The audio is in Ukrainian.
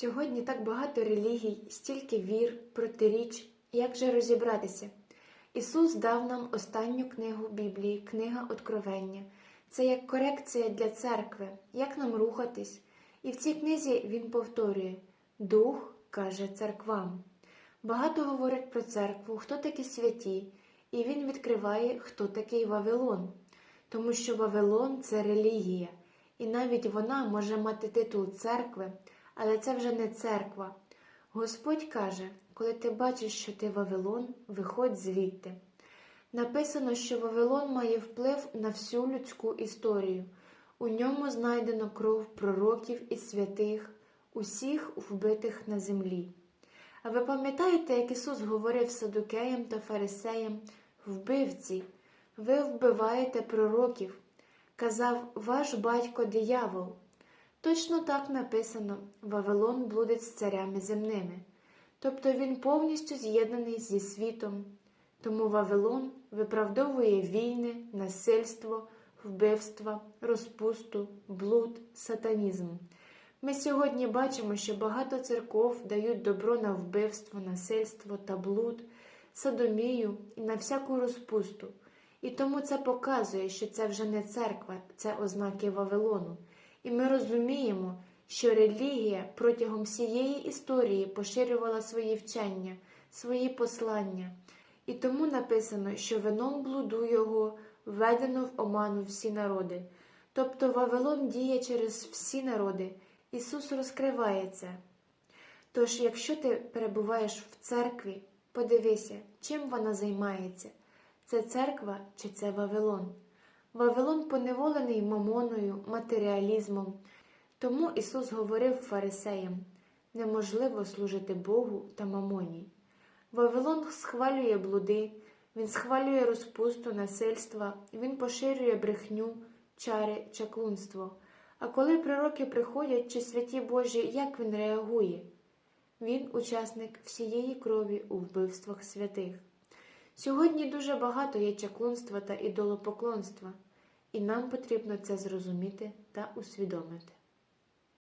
Сьогодні так багато релігій, стільки вір, протиріч. Як же розібратися? Ісус дав нам останню книгу Біблії, книга Откровення. Це як корекція для церкви, як нам рухатись. І в цій книзі Він повторює Дух каже церквам. Багато говорить про церкву, хто такі святі, і він відкриває, хто такий Вавилон. Тому що Вавилон це релігія, і навіть вона може мати титул церкви, але це вже не церква. Господь каже, коли ти бачиш, що ти Вавилон, виходь звідти. Написано, що Вавилон має вплив на всю людську історію. У ньому знайдено кров пророків і святих, усіх вбитих на землі. А ви пам'ятаєте, як Ісус говорив садукеям та фарисеям, вбивці, ви вбиваєте пророків, казав ваш батько диявол. Точно так написано Вавилон блудить з царями земними, тобто він повністю з'єднаний зі світом. Тому Вавилон виправдовує війни, насильство, вбивства, розпусту, блуд, сатанізм. Ми сьогодні бачимо, що багато церков дають добро на вбивство, насильство та блуд, садомію і на всяку розпусту. І тому це показує, що це вже не церква, це ознаки Вавилону. І ми розуміємо, що релігія протягом всієї історії поширювала свої вчення, свої послання. І тому написано, що вином блуду його введено в оману всі народи. Тобто Вавилон діє через всі народи, Ісус розкривається. Тож, якщо ти перебуваєш в церкві, подивися, чим вона займається це церква чи це Вавилон. Вавилон поневолений мамоною, матеріалізмом. Тому Ісус говорив фарисеям неможливо служити Богу та мамоні. Вавилон схвалює блуди, він схвалює розпусту, насильства, він поширює брехню, чари, чаклунство. А коли пророки приходять чи святі Божі, як він реагує? Він учасник всієї крові у вбивствах святих. Сьогодні дуже багато є чаклунства та ідолопоклонства, і нам потрібно це зрозуміти та усвідомити.